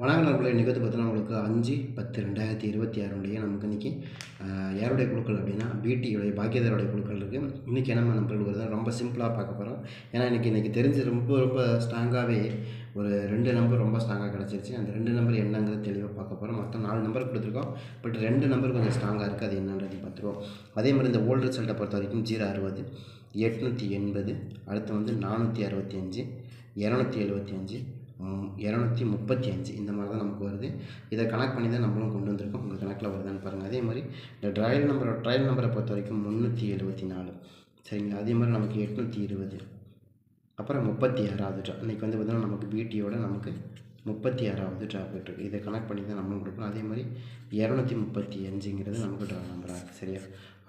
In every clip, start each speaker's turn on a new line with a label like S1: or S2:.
S1: வணக்கம் நண்பர்களே. இன்றைக்கி வந்து பார்த்தீங்கன்னா உங்களுக்கு அஞ்சு பத்து ரெண்டாயிரத்தி இருபத்தி ஆறுடைய நமக்கு இன்றைக்கி யாருடைய குழுக்கள் அப்படின்னா பிடியுடைய பாக்கியதாருடைய குழுக்கள் இருக்குது இன்றைக்கி என்ன நம்பர்கள் வருது ரொம்ப சிம்பிளாக பார்க்க போகிறோம் ஏன்னா இன்றைக்கி இன்றைக்கி தெரிஞ்சு ரொம்ப ரொம்ப ஸ்ட்ராங்காகவே ஒரு ரெண்டு நம்பர் ரொம்ப ஸ்ட்ராங்காக கிடச்சிருச்சு. அந்த ரெண்டு நம்பர் என்னங்கிறது தெளிவாக பார்க்க போகிறோம் மொத்தம் நாலு நம்பர் கொடுத்துருக்கோம். பட் ரெண்டு நம்பர் கொஞ்சம் ஸ்ட்ராங்காக இருக்குது அது என்னன்றது பார்த்துருவோம். அதே மாதிரி இந்த ஓல்டு ரிசல்ட்டை பொறுத்த வரைக்கும் ஜீரோ அறுபது எட்நூற்றி எண்பது அடுத்து வந்து நானூற்றி அறுபத்தி அஞ்சு இரநூத்தி எழுபத்தி அஞ்சு இரநூத்தி முப்பத்தி அஞ்சு. இந்த மாதிரி தான் நமக்கு வருது. இதை கனெக்ட் பண்ணி தான் நம்மளும் கொண்டு வந்திருக்கோம். உங்கள் கணக்கில் வருதான்னு பாருங்கள் அதே மாதிரி இந்த ட்ரையல் நம்பரை ட்ரையல் நம்பரை பொறுத்த வரைக்கும் முந்நூற்றி எழுபத்தி நாலு. சரிங்களா? அதே மாதிரி நமக்கு எட்நூற்றி இருபது. அப்புறம் முப்பத்தி ஆறாவது ட்ரா இன்றைக்கி வந்து பார்த்திங்கன்னா நமக்கு பிடியோட நமக்கு முப்பத்தி ஆறாவது ட்ரா போயிட்டுருக்கு. இதை கனெக்ட் பண்ணி தான் நம்மளும் கொடுக்கணும். அதே மாதிரி இரநூத்தி முப்பத்தி அஞ்சுங்கிறது நமக்கு ட்ரா நம்பராக இருக்குது சரியா?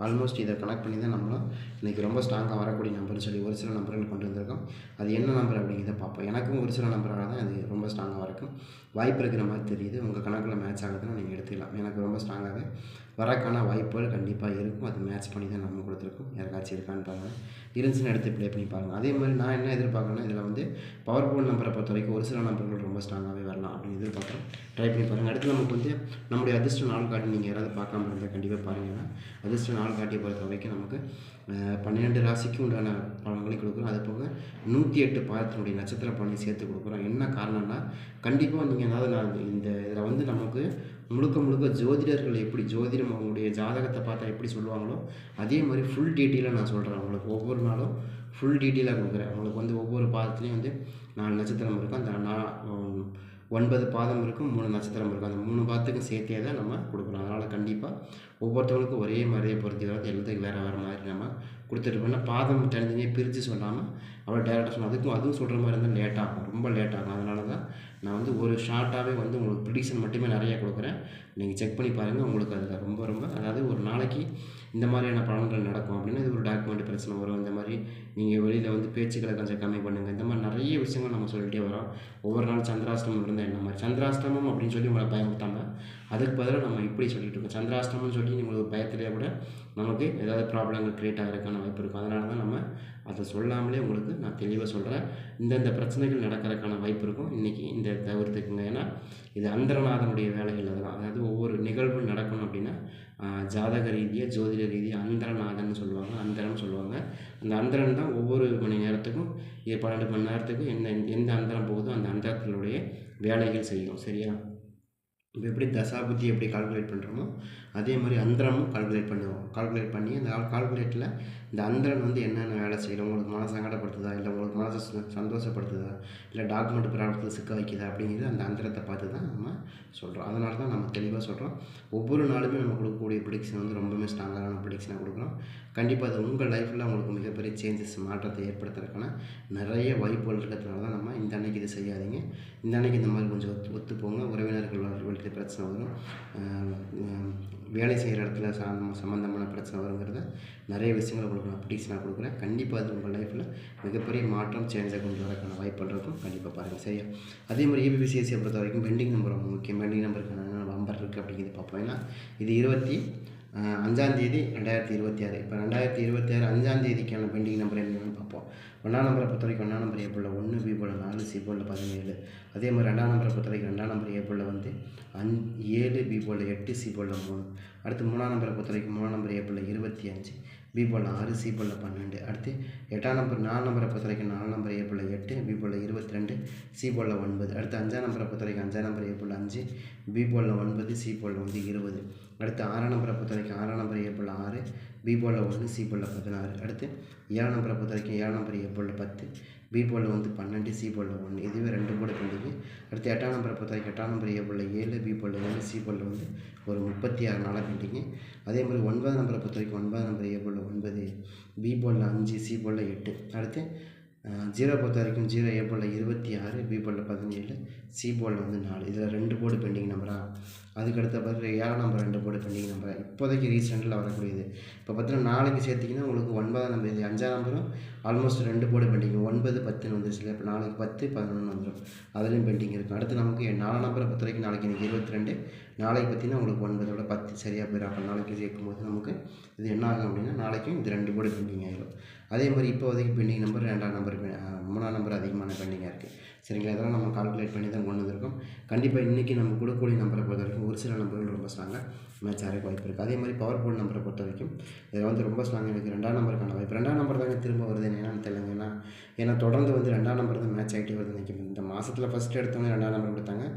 S1: ஆல்மோஸ்ட் இதை கனெக்ட் பண்ணி தான் நம்மளும் இன்றைக்கி ரொம்ப ஸ்ட்ராங்காக வரக்கூடிய நம்பர்னு சொல்லி ஒரு சில நம்பர்கள் கொண்டு வந்திருக்கோம். அது என்ன நம்பர் அப்படிங்கிறத பார்ப்போம். எனக்கும் ஒரு சில நம்பராக தான் அது ரொம்ப ஸ்ட்ராங்காக வரக்கும். வாய்ப்பு இருக்கிற மாதிரி தெரியுது. உங்கள் கணக்கில் மேட்ச் ஆகுதுன்னா நீங்கள் எடுத்துக்கலாம். எனக்கு ரொம்ப ஸ்ட்ராங்காகவே வரக்கான வாய்ப்புகள் கண்டிப்பாக இருக்கும். அது மேட்ச் பண்ணி தான் நம்ம கொடுத்துருக்கோம். யாருக்காச்சும் இருக்கான்னு பாருங்கள் இருந்துச்சுன்னு எடுத்து ப்ளே பண்ணி பாருங்கள் அதே மாதிரி நான் என்ன எதிர்பார்க்குறேன்னா இதில் வந்து பவர் போல் நம்பரை பொறுத்த வரைக்கும் ஒரு சில நம்பர்கள் ரொம்ப ஸ்ட்ராங்காகவே வரலாம் அப்படின்னு எதிர்பார்க்குறேன். ட்ரை பண்ணி பாருங்கள் அடுத்து நமக்கு வந்து நம்முடைய அதிர்ஷ்ட நாள் காட்டி நீங்கள் யாராவது பார்க்காம இருந்தால் கண்டிப்பாக பாருங்கன்னா அதிர்ஷ்ட நாள் காட்டியை பொறுத்த வரைக்கும் நமக்கு பன்னிரெண்டு ராசிக்கு உண்டான பலன்களை கொடுக்குறோம். அது போக நூற்றி எட்டு பாதத்தினுடைய நட்சத்திர பலனை சேர்த்து கொடுக்குறோம். என்ன காரணம்னா கண்டிப்பாக நீங்கள் அதாவது நான் இந்த இதில் வந்து நமக்கு முழுக்க முழுக்க ஜோதிடர்கள் எப்படி ஜோதிடம் அவங்களுடைய ஜாதகத்தை பார்த்தா எப்படி சொல்லுவாங்களோ அதே மாதிரி ஃபுல் டீட்டெயிலாக நான் சொல்கிறேன் அவங்களுக்கு ஒவ்வொரு நாளும் ஃபுல் டீட்டெயிலாக கொடுக்குறேன். அவங்களுக்கு வந்து ஒவ்வொரு பாதத்துலேயும் வந்து நாலு நட்சத்திரம் இருக்கும். அந்த ஒன்பது பாதம் இருக்கும். மூணு நட்சத்திரம் இருக்கும். அந்த மூணு பாதத்துக்கும் சேர்த்தே தான் நம்ம கொடுக்குறோம் அதனால் கண்டிப்பாக ஒவ்வொருத்தவங்களுக்கும் ஒரே மாதிரியே பொறுத்து எல்லாத்துக்கும் வேறு வேறு மாதிரி நம்ம கொடுத்துட்டு போனால் பாதம் தனித்தனியாக பிரித்து சொல்லாமல் அவ்வளோ டேரெக்டாக சொன்னால் அதுக்கும் அதுவும் சொல்கிற மாதிரி இருந்தால் லேட் ஆகும். ரொம்ப லேட் ஆகும். அதனால தான் நான் வந்து ஒரு ஷார்ட்டாகவே வந்து உங்களுக்கு ப்ரிடிக்ஷன் மட்டுமே நிறையா கொடுக்குறேன். நீங்கள் செக் பண்ணி பாருங்கள் உங்களுக்கு அதில் ரொம்ப ரொம்ப அதாவது ஒரு நாளைக்கு இந்த மாதிரியான பலன்கள் நடக்கும் அப்படின்னா இது ஒரு டாக்குமெண்ட் பிரச்சனை வரும். இந்த மாதிரி நீங்கள் வெளியில் வந்து பேச்சுக்களை கொஞ்சம் கம்மி பண்ணுங்கள் இந்த மாதிரி நிறைய விஷயங்கள் நம்ம சொல்லிகிட்டே வரோம். ஒவ்வொரு நாள் சந்திராஷ்டமம் இருந்தால் என்ன மாதிரி? சந்திராஷ்டமம் அப்படின்னு சொல்லி உங்களை பயமுறுத்தாமல் அதுக்கு பதிலாக நம்ம இப்படி சொல்லிட்டு இருக்கோம். சந்திராஷ்டமம்னு சொல்லி உங்களுக்கு பயத்திலே கூட நமக்கு ஏதாவது ப்ராப்ளங்கள் க்ரியேட் ஆகிறதுக்கான வாய்ப்பு இருக்கும். அதனால தான் நம்ம அதை சொல்லாமலே உங்களுக்கு நான் தெளிவாக சொல்கிறேன் இந்தந்த பிரச்சனைகள் நடக்கிறதுக்கான வாய்ப்பு இருக்கும். இன்றைக்கி இந்த தவிர்த்துக்குங்க. ஏன்னா இது அந்தரநாதனுடைய வேலைகள் அதெல்லாம். அதாவது ஒவ்வொரு நிகழ்வு நடக்கணும் அப்படின்னா ஜாதக ரீதியாக ஜோதிட ரீதியாக அந்தரநாதன் சொல்லுவாங்க. அந்தரன் சொல்லுவாங்க. அந்த அந்தரன் தான் ஒவ்வொரு மணி நேரத்துக்கும் பன்னெண்டு மணி நேரத்துக்கும் எந்த எந்த அந்தரம் போகுதோ அந்த அந்தரத்தினுடைய வேலைகள் செய்யும். சரியா? இப்போ எப்படி தசாபுத்தி எப்படி கால்குலேட் பண்ணுறோமோ அதே மாதிரி அந்தரமும் கால்குலேட் பண்ணுவோம். கால்குலேட் பண்ணி அந்த கால்குலேட்டில் இந்த அந்தரன் வந்து என்னென்ன வேலை செய்யணும் உங்களுக்கு மன சங்கடப்படுத்துதா இல்லை உங்களுக்கு மனசை சந்தோஷப்படுத்துதா இல்லை டாக்குமெண்ட் ப்ராப்ளத்தில் சிக்க வைக்குதா அப்படிங்கிறது அந்த அந்தரத்தை பார்த்து தான் நம்ம சொல்கிறோம் அதனால தான் நம்ம தெளிவாக சொல்கிறோம் ஒவ்வொரு நாளுமே நம்ம கொடுக்கக்கூடிய ப்ரிடிக்ஷன் வந்து ரொம்பவே ஸ்ட்ராங்கான ப்ரிடிக்ஷனாக கொடுக்குறோம் கண்டிப்பாக அது உங்கள் லைஃப்பில் உங்களுக்கு மிகப்பெரிய சேஞ்சஸ் மாற்றத்தை ஏற்படுத்துறதுக்கான நிறைய வாய்ப்புகள் இருக்கிறதுனால தான் நம்ம இந்த அன்னைக்கு இதை செய்யாதீங்க. இந்த அன்னைக்கு இந்த மாதிரி கொஞ்சம் ஒத்து ஒத்து போங்க உறவினர்கள் வாழ்க்கையில் பிரச்சனை வரும். வேலை செய்கிற இடத்துல சம்மந்தமான பிரச்சனை வருங்கிறத நிறைய விஷயங்கள் உங்களுக்கு நான் கொடுக்குறேன். கண்டிப்பாக அது உங்கள் லைஃப்பில் மிகப்பெரிய மாற்றம் சேஞ்சை கொண்டு வரக்கான வாய்ப்புகள் இருக்கும். கண்டிப்பாக பாருங்கள் சரியா? அதே மாதிரி ஏபிபிசிஎஸ்சியை பொறுத்த வரைக்கும் பெண்டிங் நம்பர் ரொம்ப முக்கியம். பெண்டிங் நம்பருக்கான நம்பர் இருக்குது அப்படிங்கிறது பார்ப்போம். ஏன்னா இது இருபத்தி அஞ்சாந்தேதி ரெண்டாயிரத்தி இருபத்தி ஆறு. இப்போ ரெண்டாயிரத்தி இருபத்தி ஆறு அஞ்சாந்தேதிக்கான பெண்டிங் நம்பர் என்னென்னு பார்ப்போம். ஒன்றாம் நம்பரை பொறுத்த வரைக்கும் ஒன்றாம் நம்பர் ஏ ஒன்று பி போல் நாலு சி போல் பதினேழு. அதே மாதிரி ரெண்டாம் நம்பரை பொறுத்த வரைக்கும் ரெண்டாம் நம்பர் ஏ வந்து அஞ் ஏழு பி போல் எட்டு சி போல் மூணு. அடுத்து மூணாம் நம்பரை பொறுத்த வரைக்கும் மூணாம் நம்பர் ஏ இருபத்தி அஞ்சு. பி போல் ஆறு சி போல் பன்னெண்டு. அடுத்து எட்டாம் நம்பர் நாலு நம்பரை பொறுத்த வரைக்கும் நாலு நம்பர் ஏ எட்டு பி போல் இருபத்தி ரெண்டு சி போல் ஒன்பது. அடுத்து அஞ்சாம் நம்பரை பொறுத்த வரைக்கும் அஞ்சாம் நம்பர் ஏ அஞ்சு பி போல் ஒன்பது சி போல் வந்து இருபது. அடுத்து ஆறாம் நம்பரை பொறுத்த வரைக்கும் ஆறாம் நம்பர் ஏ ஆறு பி போலில் ஒன்று சி போலில் பதினாறு. அடுத்து ஏழாம் நம்பரை பொறுத்த வரைக்கும் ஏழாம் நம்பர் ஏ போலில் பத்து பி போலில் வந்து பன்னெண்டு சி போலில் ஒன்று இதுவே ரெண்டு போர்டு பெண்டிங்கு அடுத்து எட்டாம் நம்பரை பொறுத்த வரைக்கும் எட்டாம் நம்பர் ஏ போலில் ஏழு பி போலில் ஏழு சி போலில் வந்து ஒரு முப்பத்தி ஆறு நாளாக பெண்டிங்கு அதே மாதிரி ஒன்பதாம் நம்பரை பொறுத்த வரைக்கும் ஒன்பதாம் நம்பர் ஏ போலில் ஒன்பது பி போலில் அஞ்சு சி போலில் எட்டு. அடுத்து ஜீரோ பொறுத்த வரைக்கும் ஜீரோ ஏ போலில் இருபத்தி ஆறு பி போலில் பதினேழு சி போலில் வந்து நாலு. இதில் ரெண்டு போர்டு பெண்டிங் நம்பரா அதுக்கடுத்த பிறகு ஏழாம் நம்பர் ரெண்டு போர்டு பெண்டிங் நம்பர் இப்போதைக்கு ரீசெண்டில் வரக்கூடியது. இப்போ பார்த்தீங்கன்னா நாளைக்கு சேர்த்திங்கன்னா உங்களுக்கு ஒன்பதாம் நம்பர் இது. அஞ்சாம் நம்பரும் ஆல்மோஸ்ட் ரெண்டு போர்டு பெண்டிங் ஒன்பது பத்துன்னு வந்துருச்சு இப்போ நாளைக்கு பத்து பதினொன்று வந்துடும் அதுலேயும் பெண்டிங் இருக்கும் அடுத்து நமக்கு நாலாம் நம்பரை பொறுத்த வரைக்கும் நாளைக்கு இன்றைக்கி இருபத்தி ரெண்டு நாளைக்கு பார்த்திங்கன்னா உங்களுக்கு ஒன்பதோட பத்து சரியாக போயிடும் அப்போ நாளைக்கு சேர்க்கும்போது நமக்கு இது என்ன ஆகும் அப்படின்னா நாளைக்கும் இது ரெண்டு போர்டு பெண்டிங் ஆகிடும் அதே மாதிரி இப்போதைக்கு பெண்டிங் நம்பர் ரெண்டாம் நம்பர் மூணாம் நம்பர் அதிகமான பெண்டிங்காக இருக்குது சரிங்களா இதெல்லாம் நம்ம கால்குலேட் பண்ணி தான் கொண்டு வந்திருக்கோம். கண்டிப்பாக இன்றைக்கி நம்ம கொடுக்கக்கூடிய நம்பரை பொறுத்த வரைக்கும் ஒரு சில நம்பர்கள் ரொம்ப ஸ்ட்ராங்காக மேட்ச் ஆகிறக்கு வாய்ப்பு இருக்குது அதே மாதிரி பவர் ஃபுல் நம்பரை பொறுத்த வரைக்கும் இதில் வந்து ரொம்ப ஸ்ட்ராங் எனக்கு ரெண்டாம் நம்பருக்கான வாய்ப்பு ரெண்டாம் நம்பர் தாங்க திரும்ப வருது என்னென்னு தெரியலங்க ஏன்னா ஏன்னா தொடர்ந்து வந்து ரெண்டாம் நம்பர் தான் மேட்ச் ஆகிட்டே வருது நினைக்கும் இந்த மாதத்தில் ஃபஸ்ட்டு எடுத்தவங்க ரெண்டாம் நம்பர் கொடுத்தாங்க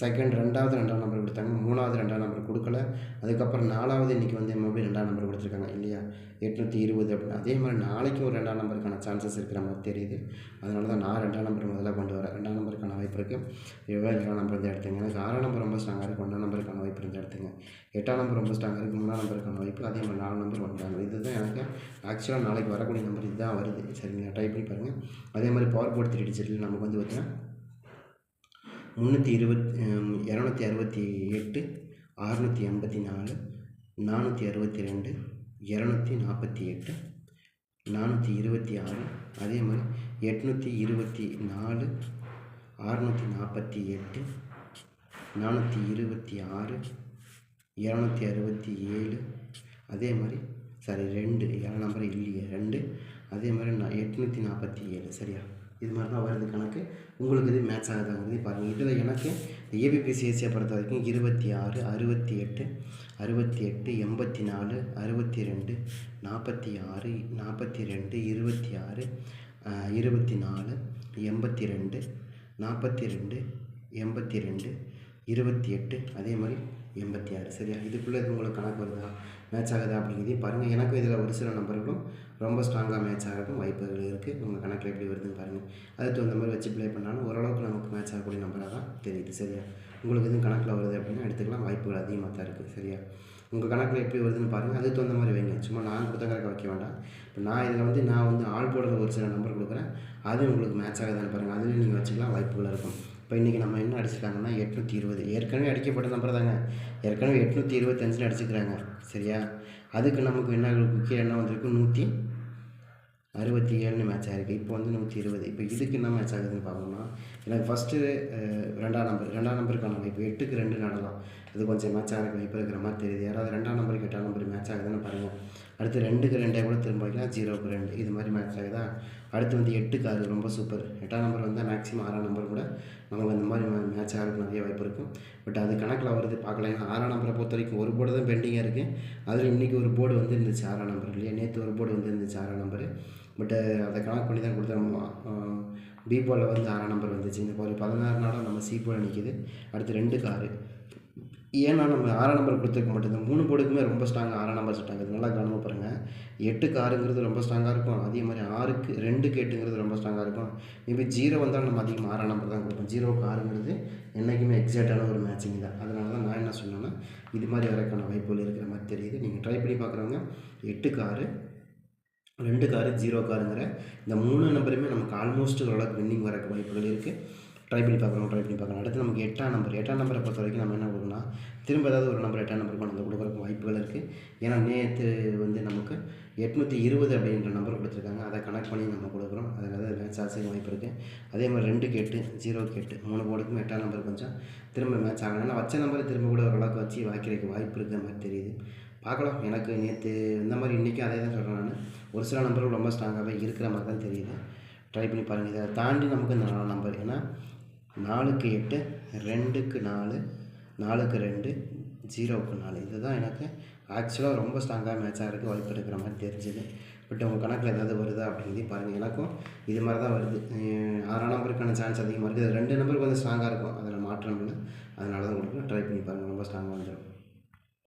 S1: செகண்ட் ரெண்டாவது ரெண்டாம் நம்பர் கொடுத்தாங்க மூணாவது ரெண்டாம் நம்பர் கொடுக்கல அதுக்கப்புறம் நாலாவது இன்றைக்கி வந்து மறுபடியும் ரெண்டாம் நம்பர் கொடுத்துருக்காங்க இல்லையா எட்நூற்றி இருபது அப்படின்னு அதே மாதிரி நாளைக்கு ஒரு ரெண்டாம் நம்பருக்கான சான்சஸ் இருக்கிற மாதிரி தெரியுது அதனால தான் நான் ரெண்டாம் நம்பர் முதல்ல கொண்டு வரேன் ரெண்டாம் நம்பருக்கான வாய்ப்பு இருக்குது எவ்வளோ ரெண்டாம் நம்பர் இருந்தால் எடுத்துங்க எனக்கு ஆறாம் நம்பர் ரொம்ப ஸ்ட்ராங்காக இருக்குது ஒன்றாம் நம்பருக்கான வாய்ப்பு இருந்தால் எடுத்துங்க எட்டாம் நம்பர் ரொம்ப ஸ்ட்ராங்காக இருக்குது மூணாம் நம்பருக்கான வாய்ப்பு அதே மாதிரி நாலு நம்பர் வந்தாங்க இதுதான் எனக்கு ஆக்சுவலாக நாளைக்கு வரக்கூடிய நம்பர் இதுதான் வருது. சரிங்களா? டைப் பண்ணி பாருங்கள் அதே மாதிரி பவர் போர்ட் த்ரீ டிஜிட்டில் நமக்கு வந்து பார்த்தீங்கன்னா முந்நூற்றி இருபத் இரநூத்தி அறுபத்தி எட்டு அறுநூற்றி எண்பத்தி நாலு நானூற்றி அறுபத்தி ரெண்டு இரநூத்தி நாற்பத்தி எட்டு நானூற்றி இருபத்தி ஆறு அதே மாதிரி எட்நூற்றி இருபத்தி நாலு அறுநூற்றி நாற்பத்தி எட்டு நானூற்றி இருபத்தி ஆறு இரநூத்தி அறுபத்தி ஏழு. அதே மாதிரி சாரி ரெண்டு ஏழாம் நம்பர் இல்லையே ரெண்டு. அதே மாதிரி நான் எட்நூற்றி நாற்பத்தி ஏழு சரியா? இது மாதிரி தான் வருது கணக்கு. உங்களுக்கு இது மேட்ச் ஆகுதாங்கிறது பாருங்கள் இதில் எனக்கு ஏபிபிசிஎஸ்சியை பொறுத்த வரைக்கும் இருபத்தி ஆறு அறுபத்தி எட்டு அறுபத்தி எட்டு எண்பத்தி நாலு அறுபத்தி ரெண்டு நாற்பத்தி ஆறு நாற்பத்தி ரெண்டு இருபத்தி ஆறு இருபத்தி நாலு எண்பத்தி ரெண்டு நாற்பத்தி ரெண்டு எண்பத்தி ரெண்டு இருபத்தி எட்டு அதே மாதிரி எண்பத்தி ஆறு. சரியா? இதுக்குள்ளே இது உங்களுக்கு கணக்கு வருதா? மேட்ச் ஆகுதா அப்படிங்கிறதையும் பாருங்கள் எனக்கும் இதில் ஒரு சில நம்பர்களும் ரொம்ப ஸ்ட்ராங்காக மேட்ச் ஆகிறதுக்கும் வாய்ப்புகள் இருக்குது உங்கள் கணக்கில் எப்படி வருதுன்னு பாருங்கள் அதுக்கு தகுந்த மாதிரி வச்சு ப்ளே பண்ணாலும் ஓரளவுக்கு நமக்கு மேட்ச் ஆகக்கூடிய நம்பராக தான் தெரியுது. சரியா? உங்களுக்கு எதுவும் கணக்கில் வருது அப்படின்னா எடுத்துக்கலாம். வாய்ப்புகள் அதிகமாக தான் இருக்குது சரியா? உங்கள் கணக்கில் எப்படி வருதுன்னு பாருங்கள் அதுக்கு தகுந்த மாதிரி வைங்க. சும்மா நான் கொடுத்த கணக்கை வைக்க வேண்டாம். இப்போ நான் இதில் வந்து நான் வந்து ஆள் போடுற ஒரு சில நம்பர் கொடுக்குறேன். அது உங்களுக்கு மேட்ச் ஆகுதான்னு பாருங்கள் அதுலேயும் நீங்கள் வச்சுக்கலாம். வாய்ப்புகள் இருக்கும். இப்போ இன்றைக்கி நம்ம என்ன அடிச்சிருக்காங்கன்னா எட்நூற்றி இருபது. ஏற்கனவே அடிக்கப்பட்ட நம்பர் தாங்க ஏற்கனவே எட்நூற்றி இருபத்தஞ்சில் அடிச்சுக்கிறாங்க சரியா? அதுக்கு நமக்கு என்ன கீழே என்ன வந்திருக்கு? நூற்றி அறுபத்தி ஏழுன்னு மேட்ச் ஆகிருக்கு இப்போ வந்து நூற்றி இருபது. இப்போ இதுக்கு என்ன மேட்ச் ஆகுதுன்னு பார்க்கணும்னா எனக்கு ஃபஸ்ட்டு ரெண்டாம் நம்பர் ரெண்டாம் நம்பருக்கான வாய்ப்பு எட்டுக்கு ரெண்டு நடலாம். இது கொஞ்சம் மேட்ச் ஆகிறதுக்கு வாய்ப்பு இருக்கிற மாதிரி தெரியுது. யாராவது ரெண்டாம் நம்பருக்கு எட்டாம் நம்பர் மேட்ச் ஆகுதுன்னு பாருங்கள் அடுத்து ரெண்டுக்கு ரெண்டே கூட திரும்ப வைக்கலாம். ஜீரோக்கு ரெண்டு. இது மாதிரி மேட்ச் ஆகுதா? அடுத்து வந்து எட்டுக்கு ஆறு. ரொம்ப சூப்பர் எட்டாம் நம்பர் வந்தால் மேக்ஸிமம் ஆறாம் நம்பர் கூட நமக்கு அந்த மாதிரி மேட்ச் ஆகிறதுக்கு நிறைய வாய்ப்பு இருக்கும். பட் அது கணக்கில் வருது பார்க்கலாம். ஏன்னா ஆறாம் நம்பரை பொறுத்த வரைக்கும் ஒரு போர்டு தான் பெண்டிங்காக இருக்குது அதில் இன்றைக்கி ஒரு போர்டு வந்து இருந்துச்சு ஆறாம் நம்பர் இல்லையா நேற்று ஒரு போர்டு வந்து இருந்துச்சு ஆறாம் நம்பர் பட்டு அதை கணக்கு பண்ணி தான் கொடுத்தோம் பி போலில் வந்து ஆறாம் நம்பர் வந்துச்சு. இந்த ஒரு பதினாறு நாளாக நம்ம சி போல நிற்கிது அடுத்து ரெண்டுக்கு ஆறு. ஏன்னா நம்ம ஆறாம் நம்பர் கொடுத்துருக்க மாட்டோம். இந்த மூணு போர்டுக்குமே ரொம்ப ஸ்ட்ராங்காக ஆறாம் நம்பர் செட் இது நல்லா கவனமாக பாருங்கள் எட்டுக்கு ஆறுங்கிறது ரொம்ப ஸ்ட்ராங்காக இருக்கும். அதே மாதிரி ஆறுக்கு ரெண்டுக்கு எட்டுங்கிறது ரொம்ப ஸ்ட்ராங்காக இருக்கும். மேபி ஜீரோ வந்தால் நம்ம அதிகமாக ஆறாம் நம்பர் தான் கொடுப்போம். ஜீரோவுக்கு ஆறுங்கிறது என்றைக்குமே எக்ஸாக்டான ஒரு மேட்சிங் தான். அதனால தான் நான் என்ன சொன்னேன்னா இது மாதிரி வரக்கான வாய்ப்புகள் இருக்கிற மாதிரி தெரியுது. நீங்கள் ட்ரை பண்ணி பார்க்குறவங்க எட்டுக்கு ஆறு ரெண்டு காரு ஜீரோ காருங்கிற இந்த மூணு நம்பருமே நமக்கு ஆல்மோஸ்ட் ஓரளவுக்கு வின்னிங் வரக்கு வாய்ப்புகள் இருக்குது ட்ரை பண்ணி பார்க்குறோம் ட்ரை பண்ணி பார்க்குறோம் அடுத்து நமக்கு எட்டாம் நம்பர் எட்டாம் நம்பரை பொறுத்த வரைக்கும் நம்ம என்ன கொடுக்கணும்னா திரும்ப ஏதாவது ஒரு நம்பர் எட்டாம் நம்பர் நம்ம கொடுக்குறக்கு வாய்ப்புகள் இருக்குது ஏன்னா நேற்று வந்து நமக்கு எட்நூற்றி இருபது அப்படின்ற நம்பர் கொடுத்துருக்காங்க. அதை கனெக்ட் பண்ணி நம்ம கொடுக்குறோம். அதில் ஏதாவது மேட்ச் ஆகிறதுக்கு வாய்ப்பு இருக்குது அதே மாதிரி ரெண்டுக்கு எட்டு ஜீரோக்கு எட்டு மூணு போர்டுக்கும் எட்டாம் நம்பர் கொஞ்சம் திரும்ப மேட்ச் ஆகணும். ஆனால் வச்ச நம்பரை திரும்ப கூட ஓரளவுக்கு வச்சு வாய்க்கிறதுக்கு வாய்ப்பு இருக்கிற மாதிரி தெரியுது. பார்க்கலாம். எனக்கு நேற்று இந்த மாதிரி இன்றைக்கும் அதே தான் சொல்கிறேன் நான். ஒரு சில நம்பர்கள் ரொம்ப ஸ்ட்ராங்காகவே இருக்கிற மாதிரி தான் தெரியுது. ட்ரை பண்ணி பாருங்கள் இதை தாண்டி நமக்கு இந்த நாலு நம்பர் ஏன்னா நாலுக்கு எட்டு ரெண்டுக்கு நாலு நாலுக்கு ரெண்டு ஜீரோவுக்கு நாலு. இதுதான் எனக்கு ஆக்சுவலாக ரொம்ப ஸ்ட்ராங்காக மேட்ச் இருக்குது வாய்ப்பு இருக்கிற மாதிரி தெரிஞ்சுது. பட் உங்கள் கணக்கில் ஏதாவது வருதா அப்படின்னு பாருங்கள் எனக்கும் இது மாதிரி தான் வருது. ஆறாம் நம்பருக்கான சான்ஸ் அதிகமாக இருக்குது ரெண்டு நம்பருக்கு வந்து ஸ்ட்ராங்காக இருக்கும். அதில் மாற்றம் இல்லை அதனால தான் உங்களுக்கு ட்ரை பண்ணி பாருங்கள் ரொம்ப ஸ்ட்ராங்காக வந்துடும்